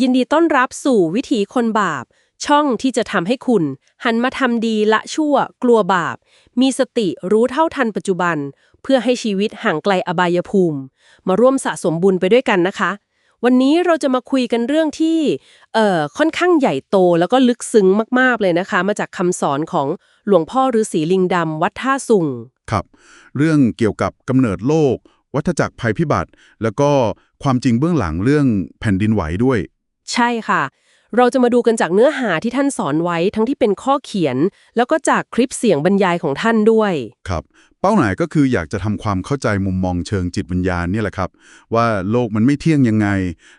ยินดีต้อนรับสู่วิถีคนบาป ช่องที่จะทำให้คุณ หันมาทำดีละชั่ว กลัวบาป มีสติรู้เท่าทันปัจจุบัน เพื่อให้ชีวิตห่างไกลอบายภูมิ มาร่วมสะสมบุญไปด้วยกันนะคะ วันนี้เราจะมาคุยกันเรื่องที่เอ่อค่อนข้างใหญ่โตแล้วก็ลึกซึ้งมากๆเลยนะคะ มาจากคำสอนของหลวงพ่อฤาษีลิงดำวัดท่าสุงครับ เรื่องเกี่ยวกับกำเนิดโลก วัฏจักรภัยพิบัติ แล้วก็ความจริงเบื้องหลังเรื่องแผ่นดินไหวด้วย ใช่ค่ะ เราจะมาดูกันจากเนื้อหาที่ท่านสอนไว้ทั้งที่เป็นข้อเขียน แล้วก็จากคลิปเสียงบรรยายของท่านด้วย ครับ เป้าหมายก็คืออยากจะทำความเข้าใจมุมมองเชิงจิตวิญญาณเนี่ยแหละครับ ว่าโลกมันไม่เที่ยงยังไง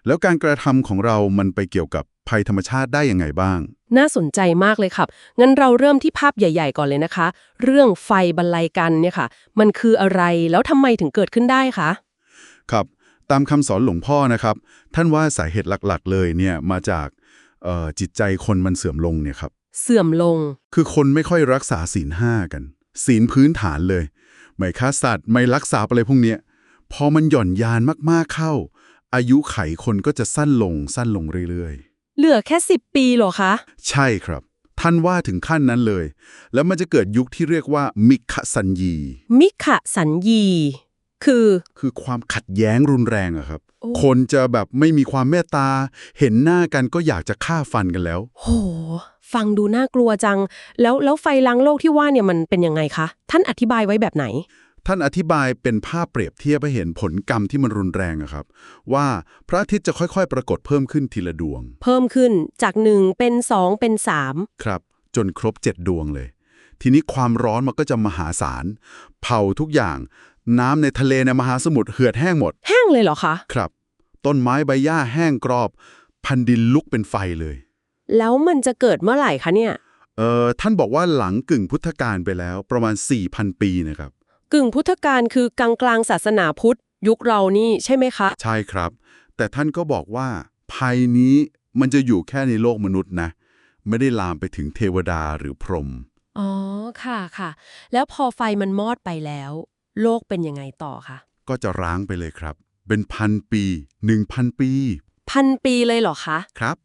แล้วการกระทำของเรามันไปเกี่ยวกับภัยธรรมชาติได้ยังไงบ้าง น่าสนใจมากเลยครับ งั้นเราเริ่มที่ภาพใหญ่ ๆ ก่อนเลยนะคะ เรื่องไฟบรรลัยกันเนี่ยค่ะ มันคืออะไรแล้วทำไมถึงเกิดขึ้นได้คะ ครับ ตามคำสอนหลวงพ่อนะครับ ท่านว่าสาเหตุหลักๆ เลยเนี่ยมาจากเอ่อจิตใจคนมันเสื่อมลงเนี่ยครับ เสื่อมลง คือคนไม่ค่อยรักษาศีลห้ากัน ศีลพื้นฐานเลย ไม่ฆ่าสัตว์ ไม่ลักทรัพย์อะไรพวกเนี้ย พอมันหย่อนยานมากๆเข้า อายุไขคนก็จะสั้นลงสั้นลงเรื่อยเหลือแค่ 10 ปีเหรอคะๆใช่ครับ ท่านว่าถึงขั้นนั้นเลย แล้วมันจะเกิดยุคที่เรียกว่ามิคสัญญี มิขะสัญญี คือ คือความขัดแย้งรุนแรงอะครับโอ้คนจะแบบไม่มีความเมตตา เห็นหน้ากันก็อยากจะฆ่าฟันกันแล้ว โห ฟังดูน่ากลัวจัง แล้วแล้วไฟล้างโลกที่ว่าเนี่ยมันเป็นยังไงคะ ท่านอธิบายไว้แบบไหน ท่านอธิบายเป็นภาพเปรียบเทียบให้เห็นผลกรรมที่มันรุนแรงอะครับ ว่าพระอาทิตย์จะค่อยๆ ปรากฏเพิ่มขึ้นทีละดวง เพิ่มขึ้นจากหนึ่งเป็นสองเป็นสามครับ จนครบ7ดวงเลย ทีนี้ความร้อนมันก็จะมหาศาล เผาทุกอย่าง น้ำในทะเลในมหาสมุทรเหือดแห้งหมด แห้งเลยเหรอคะ ครับ ต้นไม้ใบหญ้าแห้งกรอบพันดินลุกเป็นไฟเลย แล้วมันจะเกิดเมื่อไหร่คะเนี่ย เอ่อ ท่านบอกว่าหลังกึ่งพุทธกาลไปแล้วประมาณ 4,000 ปีนะครับ กึ่งพุทธกาลคือกลางกลางๆศาสนาพุทธ ยุคเรานี่ใช่ไหมคะ ใช่ครับ แต่ท่านก็บอกว่าภัยนี้มันจะอยู่แค่ในโลกมนุษย์นะ ไม่ได้ลามไปถึงเทวดาหรือพรหมอ๋อ ค่ะค่ะ แล้วพอไฟมันมอดไปแล้ว โลกเป็นยังไงต่อคะก็จะร้างไปเลยครับ เป็นพันปีหนึ่งพันปี พันปีเลยเหรอคะ ครับ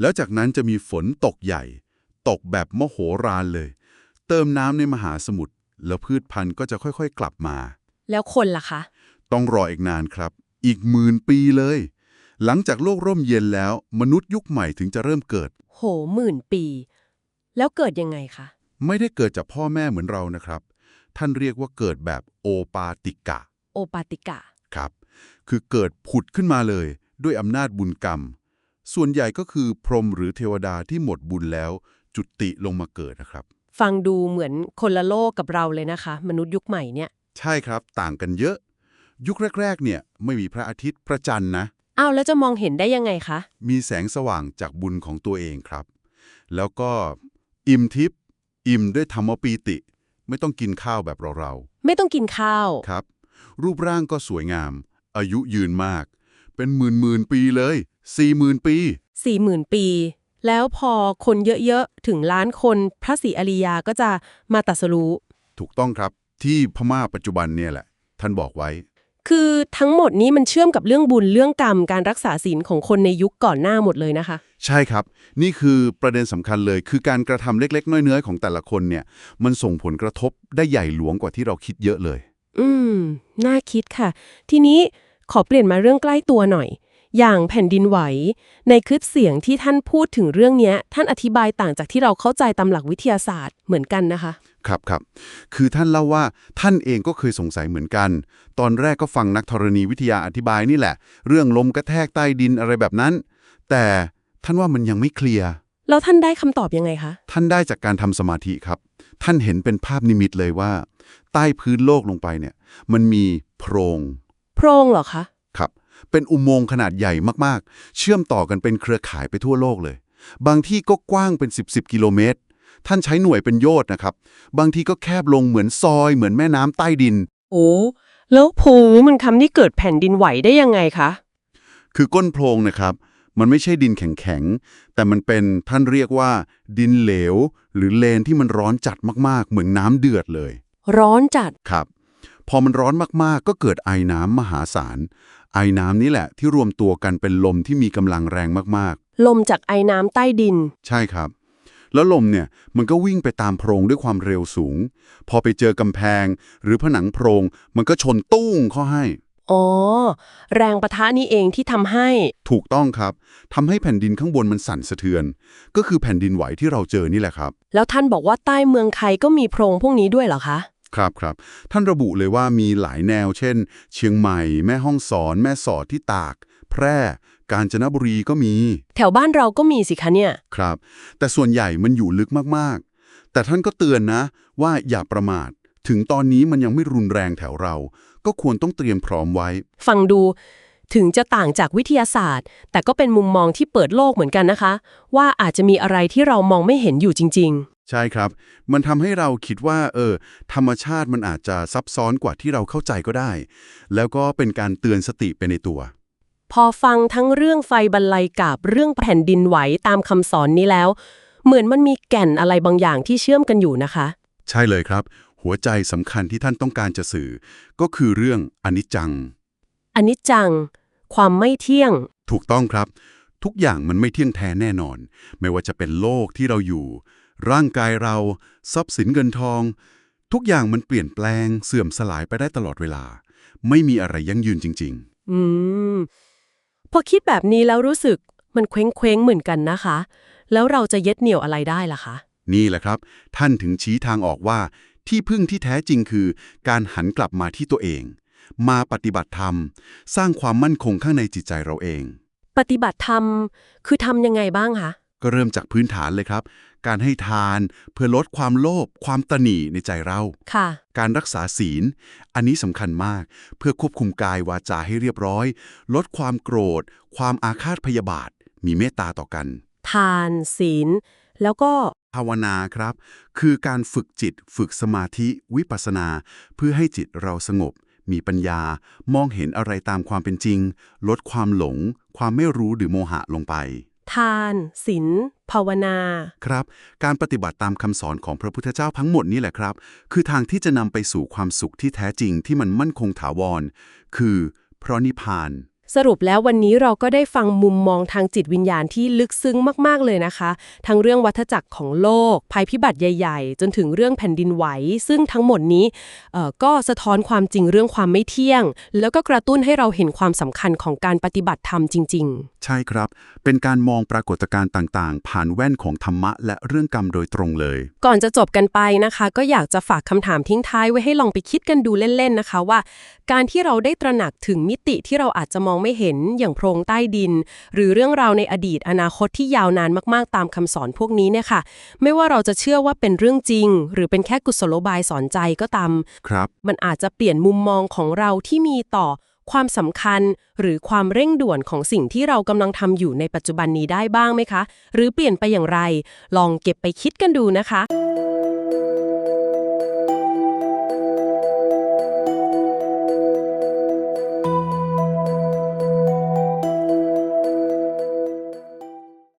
แล้วจากนั้นจะมีฝนตกใหญ่ ตกแบบมโหฬารเลย เติมน้ำในมหาสมุทรแล้วพืชพันธุ์ก็จะค่อยๆ กลับมา แล้วคนล่ะคะ ต้องรออีกนานครับ อีกหมื่นปีเลย หลังจากโลกร่มเย็นแล้ว มนุษย์ยุคใหม่ถึงจะเริ่มเกิด โหหมื่นปี แล้วเกิดยังไงคะ ไม่ได้เกิดจากพ่อแม่เหมือนเรานะครับ ท่านเรียกว่าเกิดแบบโอปาติกะ โอปาติกะ ครับ คือเกิดผุดขึ้นมาเลย ด้วยอำนาจบุญกรรม ส่วนใหญ่ก็คือพรหมหรือเทวดาที่หมดบุญแล้ว จุติลงมาเกิดนะครับ ฟังดูเหมือนคนละโลกกับเราเลยนะคะ มนุษย์ยุคใหม่เนี่ย ใช่ครับ ต่างกันเยอะ ยุคแรก ๆ เนี่ยไม่มีพระอาทิตย์พระจันทร์นะอ้าวแล้วจะมองเห็นได้ยังไงคะ มีแสงสว่างจากบุญของตัวเองครับ แล้วก็อิ่มทิพย์อิ่มด้วยธรรมปีติ ไม่ต้องกินข้าวแบบเราไม่ต้องกินข้าว ๆครับ รูปร่างก็สวยงาม อายุยืนมาก เป็นหมื่นหมื่นๆปีเลยสี่หมื่นปีสี่หมื่นปี แล้วพอคนเยอะๆ ถึงล้านคนพระศรีอริยาก็จะมาตรัสรู้ ถูกต้องครับ ที่พม่าปัจจุบันเนี่ยแหละ ท่านบอกไว้ คือทั้งหมดนี้มันเชื่อมกับเรื่องบุญเรื่องกรรมการรักษาศีลของคนในยุคก่อนหน้าหมดเลยนะคะ ใช่ครับ นี่คือประเด็นสำคัญเลย คือการกระทำเล็กๆ น้อยๆ ของแต่ละคนเนี่ย มันส่งผลกระทบได้ใหญ่หลวงกว่าที่เราคิดเยอะเลย อืม น่าคิดค่ะ ทีนี้ขอเปลี่ยนมาเรื่องใกล้ตัวหน่อย อย่างแผ่นดินไหว ในคลิปเสียงที่ท่านพูดถึงเรื่องเนี้ย ท่านอธิบายต่างจากที่เราเข้าใจตามหลักวิทยาศาสตร์เหมือนกันนะคะ ครับครับ คือท่านเล่าว่าท่านเองก็เคยสงสัยเหมือนกัน ตอนแรกก็ฟังนักธรณีวิทยาอธิบายนี่แหละ เรื่องลมกระแทกใต้ดินอะไรแบบนั้น แต่ท่านว่ามันยังไม่เคลียร์ แล้วท่านได้คำตอบยังไงคะ ท่านได้จากการทำสมาธิครับ ท่านเห็นเป็นภาพนิมิตเลยว่า ใต้พื้นโลกลงไปเนี่ย มันมีโพรงโพรงเหรอคะ ครับ เป็นอุโมงค์ขนาดใหญ่มากๆ เชื่อมต่อกันเป็นเครือข่ายไปทั่วโลกเลย บางที่ก็กว้างเป็น 10บสกิโลเมตร ท่านใช้หน่วยเป็นโยชน์นะครับ บางทีก็แคบลงเหมือนซอยเหมือนแม่น้ำใต้ดิน โอ้แล้วภูมันคำที่เกิดแผ่นดินไหวได้ยังไงคะ คือก้นโพรงนะครับ มันไม่ใช่ดินแข็งๆ แต่มันเป็นท่านเรียกว่า ดินเหลว หรือเลนที่มันร้อนจัดมากๆ เหมือนน้ำเดือดเลย ร้อนจัดครับ พอมันร้อนมากๆ ก็เกิดไอน้ำมหาศาล ไอ้น้ำนี่แหละที่รวมตัวกันเป็นลมที่มีกำลังแรงมากลมจากไอ้น้ำใต้ดินๆใช่ครับ แล้วลมเนี่ยมันก็วิ่งไปตามโพรงด้วยความเร็วสูง พอไปเจอกำแพง หรือผนังโพรง มันก็ชนตุ้งเข้าให้ อ๋อ แรงประทะนี่เองที่ทำให้ ถูกต้องครับทำให้แผ่นดินข้างบนมันสั่นสะเทือน ก็คือแผ่นดินไหวที่เราเจอนี่แหละครับ แล้วท่านบอกว่าใต้เมืองไทยก็มีโพรงพวกนี้ด้วยเหรอคะครับครับ ท่านระบุเลยว่ามีหลายแนว เช่น เชียงใหม่ แม่ฮ่องสอน แม่สอดที่ตาก แพร่ กาญจนบุรีก็มี แถวบ้านเราก็มีสิคะเนี่ย ครับ แต่ส่วนใหญ่มันอยู่ลึกมากๆ แต่ท่านก็เตือนนะ ว่าอย่าประมาท ถึงตอนนี้มันยังไม่รุนแรงแถวเรา ก็ควรต้องเตรียมพร้อมไว้ ฟังดูถึงจะต่างจากวิทยาศาสตร์ แต่ก็เป็นมุมมองที่เปิดโลกเหมือนกันนะคะ ว่าอาจจะมีอะไรที่เรามองไม่เห็นอยู่จริงใช่ครับ มันทำให้เราคิดว่า เออ ธรรมชาติมันอาจจะซับซ้อนกว่าที่เราเข้าใจก็ได้ แล้วก็เป็นการเตือนสติไปในตัวๆ พอฟังทั้งเรื่องไฟบรรลัยกับเรื่องแผ่นดินไหวตามคำสอนนี้แล้ว เหมือนมันมีแก่นอะไรบางอย่างที่เชื่อมกันอยู่นะคะ ใช่เลยครับ หัวใจสำคัญที่ท่านต้องการจะสื่อ ก็คือเรื่องอนิจจังอันนี้จัง ความไม่เที่ยง ถูกต้องครับ ทุกอย่างมันไม่เที่ยงแท้แน่นอน ไม่ว่าจะเป็นโลกที่เราอยู่ ร่างกายเรา ทรัพย์สินเงินทอง ทุกอย่างมันเปลี่ยนแปลง เสื่อมสลายไปได้ตลอดเวลา ไม่มีอะไรยั่งยืนจริงอืม พอคิดแบบนี้แล้วรู้สึกมันเคว้งเคว้งๆเหมือนกันนะคะ แล้วเราจะยึดเหนี่ยวอะไรได้ล่ะคะๆนี่แหละครับ ท่านถึงชี้ทางออกว่า ที่พึ่งที่แท้จริงคือ การหันกลับมาที่ตัวเอง มาปฏิบัติธรรม สร้างความมั่นคงข้างในจิตใจเราเอง ปฏิบัติธรรมคือทำยังไงบ้างคะ ก็เริ่มจากพื้นฐานเลยครับ การให้ทานเพื่อลดความโลภความตนีในใจเรา ค่ะ การรักษาศีล อันนี้สำคัญมาก เพื่อควบคุมกายวาจาให้เรียบร้อย ลดความโกรธ ความอาฆาตพยาบาท มีเมตตาต่อกัน ทาน ศีล แล้วก็ ภาวนาครับ คือการฝึกจิต ฝึกสมาธิ วิปัสสนา เพื่อให้จิตเราสงบ มีปัญญา มองเห็นอะไรตามความเป็นจริง ลดความหลง ความไม่รู้หรือโมหะลงไป ทานศีลภาวนา ครับ การปฏิบัติตามคำสอนของพระพุทธเจ้าทั้งหมดนี้แหละครับ คือทางที่จะนำไปสู่ความสุขที่แท้จริงที่มันมั่นคงถาวร คือพระนิพพาน สรุปแล้ววันนี้เราก็ได้ฟังมุมมองทางจิตวิญญาณที่ลึกซึ้งมาก ๆ เลยนะคะ ทั้งเรื่องวัฏจักรของโลก ภัยพิบัติใหญ่ ๆ จนถึงเรื่องแผ่นดินไหว ซึ่งทั้งหมดนี้เอ่อก็สะท้อนความจริงเรื่องความไม่เที่ยง แล้วก็กระตุ้นให้เราเห็นความสำคัญของการปฏิบัติธรรมจริง ๆ ใช่ครับ เป็นการมองปรากฏการณ์ต่างๆ ผ่านแว่นของธรรมะ และเรื่องกรรมโดยตรงเลย ก่อนจะจบกันไปนะคะ ก็อยากจะฝากคำถามทิ้งท้ายไว้ให้ลองไปคิดกันดูเล่น ๆ นะคะว่า การที่เราได้ตระหนักถึงมิติที่เราอาจจะมองไม่เห็นอย่างโพรงใต้ดิน หรือเรื่องราวในอดีตอนาคตที่ยาวนานมากๆ ตามคำสอนพวกนี้เนี่ยค่ะ ไม่ว่าเราจะเชื่อว่าเป็นเรื่องจริง หรือเป็นแค่กุศโลบายสอนใจก็ตามครับ มันอาจจะเปลี่ยนมุมมองของเราที่มีต่อความสำคัญหรือความเร่งด่วนของสิ่งที่เรากำลังทำอยู่ในปัจจุบันนี้ได้บ้างไหมคะ หรือเปลี่ยนไปอย่างไร ลองเก็บไปคิดกันดูนะคะ